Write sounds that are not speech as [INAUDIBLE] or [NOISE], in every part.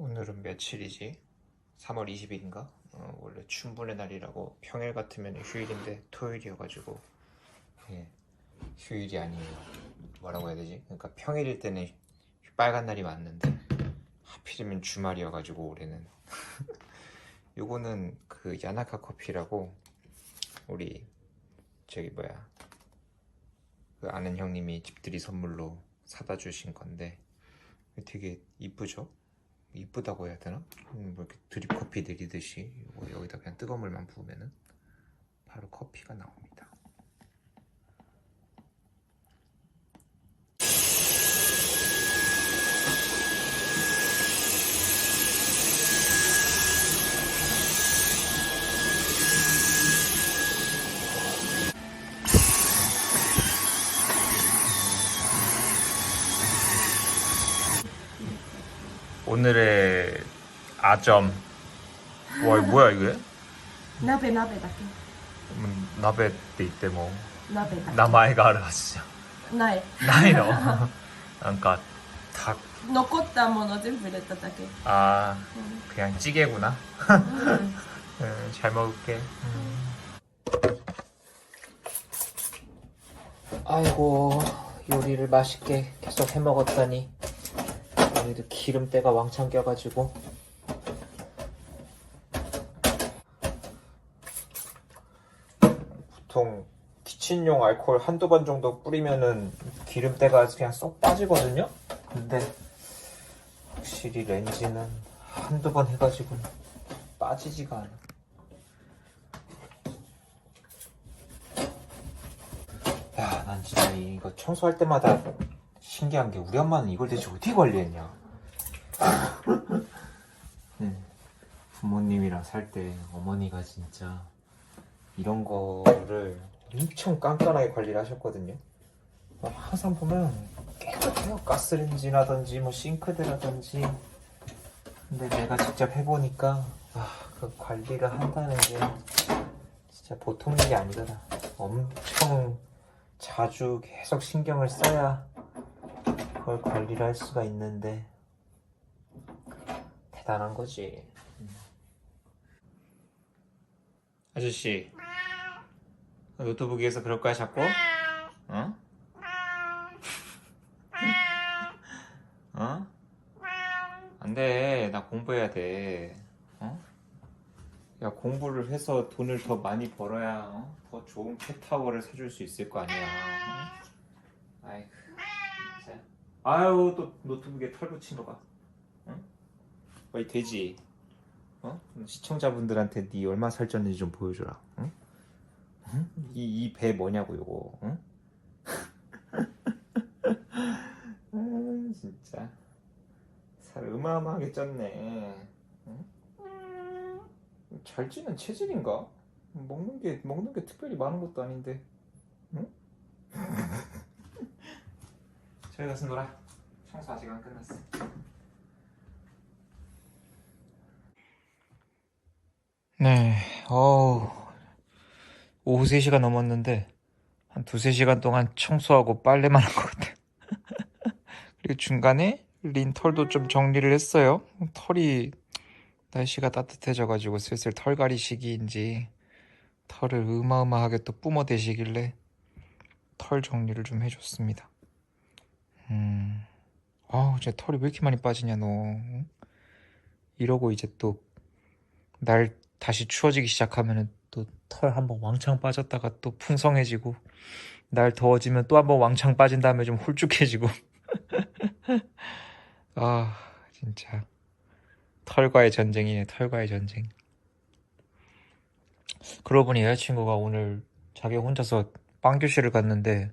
오늘은 며칠이지? 3월 20일인가? 어, 원래 춘분의 날이라고 평일 같으면 휴일인데 토요일이어가지고 예, 휴일이 아니에요. 뭐라고 해야 되지? 그러니까 평일일 때는 빨간 날이 맞는데 하필이면 주말이어가지고 올해는 [LAUGHS] 요거는 그 야나카 커피라고 우리 저기 뭐야 그 아는 형님이 집들이 선물로 사다 주신 건데 되게 이쁘죠? 이쁘다고 해야 되나? 음, 뭐 이렇게 드립 커피 내리듯이 이거 여기다 그냥 뜨거운 물만 부으면은 바로 커피가 나옵니다. 오늘의 아점 와 이거 뭐야 이게? 鍋鍋だ 음, 나베って言ってもけ鍋だ名前があるはずじゃけないんないのなんか닭 残ったもの全部入れただけ 아 う 그냥 찌개구나 ん 음, [LAUGHS] 잘 먹을게 음. 아이고 요리를 맛있게 계속 해 먹었더니 오늘도 기름때가 왕창 껴가지고. 보통 키친용 알코올 한두 번 정도 뿌리면은 기름때가 그냥 쏙 빠지거든요? 근데 확실히 렌즈는 한두 번 해가지고 빠지지가 않아. 야, 난 진짜 이거 청소할 때마다 신기한 게 우리 엄마는 이걸 대체 어떻게 관리했냐? [LAUGHS] 음, 부모님이랑 살 때 어머니가 진짜 이런 거를 엄청 깐깐하게 관리를 하셨거든요. 어, 항상 보면 깨끗해요. 가스레인지라든지 뭐 싱크대라든지. 근데 내가 직접 해보니까 아, 그 관리를 한다는 게 진짜 보통 일이 아니더라. 엄청 자주 계속 신경을 써야 그걸 관리를 할 수가 있는데 대단한 거지. 아저씨 노트북에서 그럴 거야 자꾸? 어? 어? 안 돼. 나 공부해야 돼. 어? 야, 공부를 해서 돈을 더 많이 벌어야 어? 더 좋은 캣타워를 사줄 수 있을 거 아니야. 어? 아이고. 아유, 또 노트북에 털 붙인 거 봐. 응? 거의 되지? 어? 시청자분들한테 네 얼마 살쪘는지 좀 보여줘라. 응? 응? 이, 이 배 뭐냐고, 요거. 응? [LAUGHS] 아, 진짜. 살 어마어마하게 쪘네. 응? 잘 찌는 체질인가? 먹는 게 먹는 게 특별히 많은 것도 아닌데. 저희 가서 놀아. 청소 아직 안 끝났어. 네, 어우, 오후 3시가 넘었는데, 한 두세 시간 동안 청소하고 빨래만 한 것 같아요. [LAUGHS] 그리고 중간에 린 털도 좀 정리를 했어요. 털이 날씨가 따뜻해져가지고 슬슬 털갈이 시기인지 털을 어마어마하게 또 뿜어대시길래 털 정리를 좀 해줬습니다. 음, 아우, 제 털이 왜 이렇게 많이 빠지냐, 너. 응? 이러고 이제 또 날 다시 추워지기 시작하면은 또 털 한번 왕창 빠졌다가 또 풍성해지고 날 더워지면 또 한번 왕창 빠진 다음에 좀 홀쭉해지고 [LAUGHS] 아 진짜 털과의 전쟁이네 털과의 전쟁 그러고 보니 여자친구가 오늘 자기 혼자서 빵 교실을 갔는데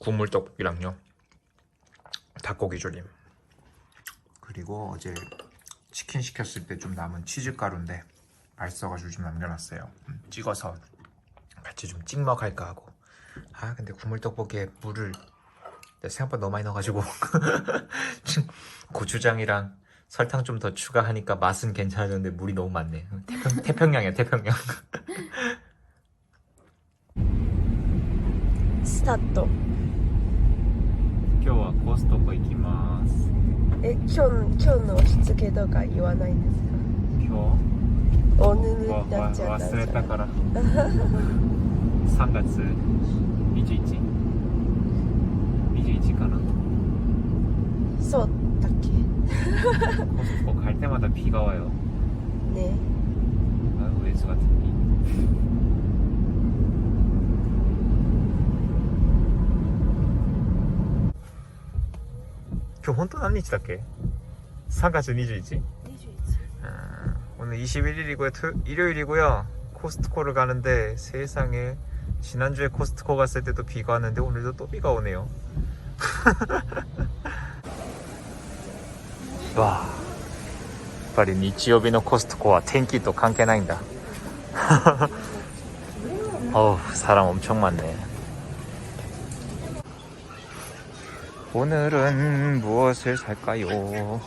국물 떡볶이랑요. 닭고기 조림. 그리고 어제 치킨 시켰을 때 좀 남은 치즈 가루인데 말써가지고 좀 남겨놨어요. 음, 찍어서 같이 좀 찍먹할까 하고. 아 근데 국물 떡볶이에 물을 네, 생각보다 너무 많이 넣어가지고 [LAUGHS] 고추장이랑 설탕 좀 더 추가하니까 맛은 괜찮았는데 물이 너무 많네. 태평, 태평양이야 태평양. [LAUGHS] 스타트. 今日はコストコ行きます。え今日今日の日付とか言わないんですか今オヌ日になっちゃった忘れたから。[LAUGHS] 3月21 21かな。そうだっけ 코스트코 갈 때마다 비가 와요. ね 아유 외수 같은 비. 그 혼돈 한日だっけ 3月21? 21 아, 오늘 21일이고요. 토, 일요일이고요. 코스트코를 가는데 세상에 지난주에 코스트코 갔을 때도 비가 왔는데 오늘도 또 비가 오네요. [LAUGHS] 와. やっぱり日曜日のコストコは天気と関係ないんだ [LAUGHS] 어우 사람 엄청 많네 오늘은 무엇을 살까요?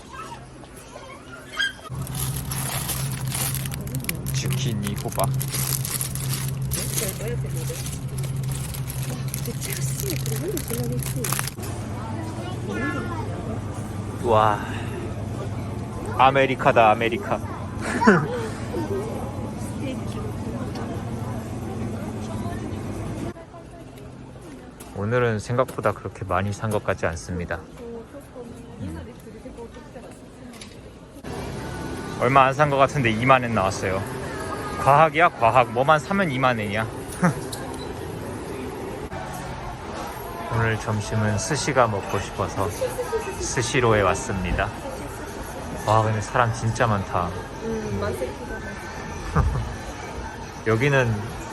주키니 호박. 와 아메리카다 아메리카 [LAUGHS] 오늘은 생각보다 그렇게 많이 산 것 같지 않습니다. 얼마 안 산 것 같은데 2만엔 나왔어요. 과학이야 과학. 뭐만 사면 2만엔이야. [LAUGHS] 오늘 점심은 스시가 먹고 싶어서 스시로에 왔습니다. 와 근데 사람 진짜 많다. 음, [LAUGHS] 여기는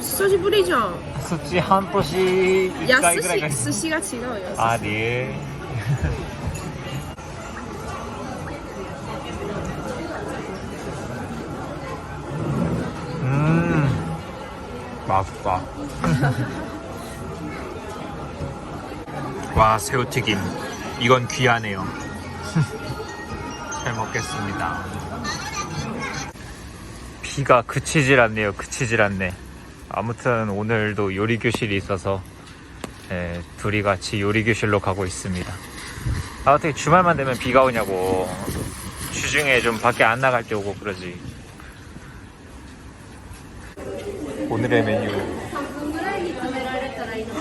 久しぶりじゃんそっち半年1いや寿回ぐらいが司寿司が違うよあれ[LAUGHS] 음 맛있다 [LAUGHS] 와 새우튀김 이건 귀하네요 [LAUGHS] 잘 먹겠습니다 비가 그치질 않네요 그치질 않네 아무튼 오늘도 요리 교실이 있어서 예, 둘이 같이 요리 교실로 가고 있습니다. 아 어떻게 주말만 되면 비가 오냐고 주중에 좀 밖에 안 나갈 때 오고 그러지. 오늘의 메뉴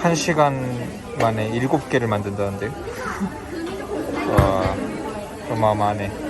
1시간 만에 7개를 만든다는데 [LAUGHS] 와 어마어마하네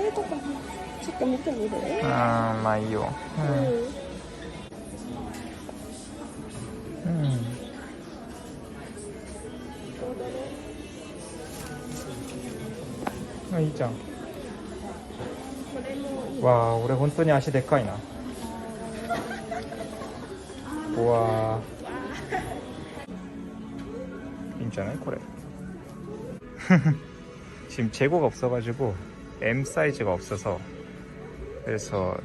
아, 마이요. 음. 음. 아, 이장. 와, 우리 혼돈이 아시 데카이나. 우와. 괜찮아요, 그래. [LAUGHS] 지금 재고가 없어가지고 M 사이즈가 없어서 그래서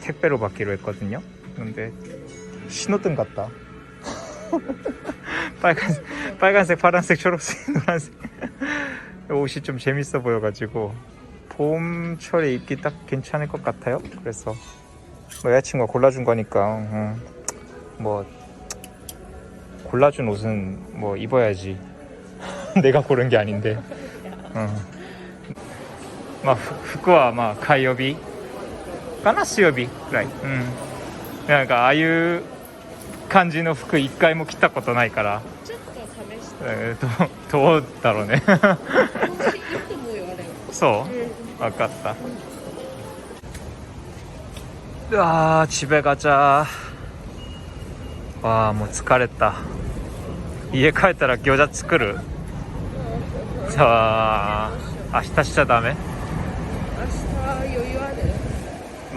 택배로 받기로 했거든요. 근데 신호등 같다. [LAUGHS] 빨간, 빨간색, 파란색, 초록색, [LAUGHS] 노란색. 옷이 좀 재밌어 보여가지고 봄철에 입기 딱 괜찮을 것 같아요. 그래서 뭐 여자친구가 골라준 거니까 음, 뭐 골라준 옷은 뭐 입어야지. [LAUGHS] 내가 고른 게 아닌데. 음. 막 후쿠와 막 가이어비. かな塩日くらい。うん。なんかああいう感じの服一回も着たことないから。ちょっと試して。えー、ど [LAUGHS] どうだろうね。そう？分かった。うわーチベガチャ。わあもう疲れた。家帰ったら餃子作る？さあ明日しちゃダメ？明日余裕。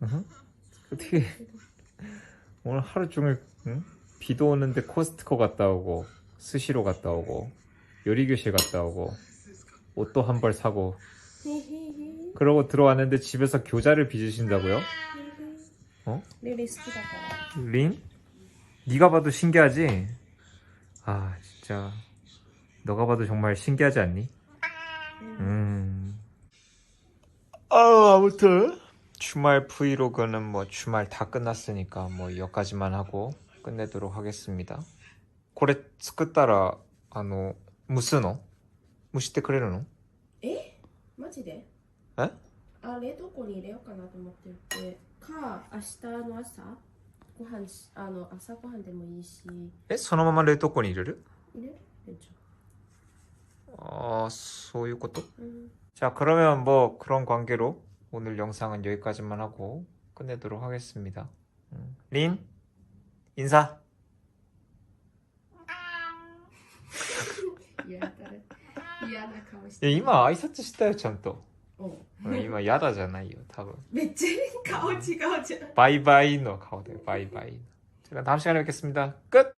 Uh-huh. 어떻게 오늘 하루 종일 응? 비도 오는데 코스트코 갔다 오고 스시로 갔다 오고 요리 교실 갔다 오고 옷도 한 벌 사고 그러고 들어왔는데 집에서 교자를 빚으신다고요? 어? 린? 네가 봐도 신기하지? 아 진짜 너가 봐도 정말 신기하지 않니? 음. 아 아무튼 주말 브이로그는 뭐 주말 다 끝났으니까 뭐 여기까지만 하고 끝내도록 하겠습니다. これ作ったらあの蒸すの蒸してくれるのえマジでえあ冷凍庫に入れようかなと思っててか明日の朝ご飯しあの朝ご飯でもいいしえそのまま冷凍庫に入れる入れる 店長 아, そういうことうん 자, 그러면 뭐 그런 관계로 오늘 영상은 여기까지만 하고 끝내도록 하겠습니다. 음. 린 인사. [LAUGHS] 嫌だ嫌な顔して 야, 이마 아이사츠 시다요, 참또. お 어, 이마 야다잖아요, 多分. めっちゃ顔違うじゃん 바이바이 너 가오대 바이바이. 제가 다음 시간에 뵙겠습니다. 끝.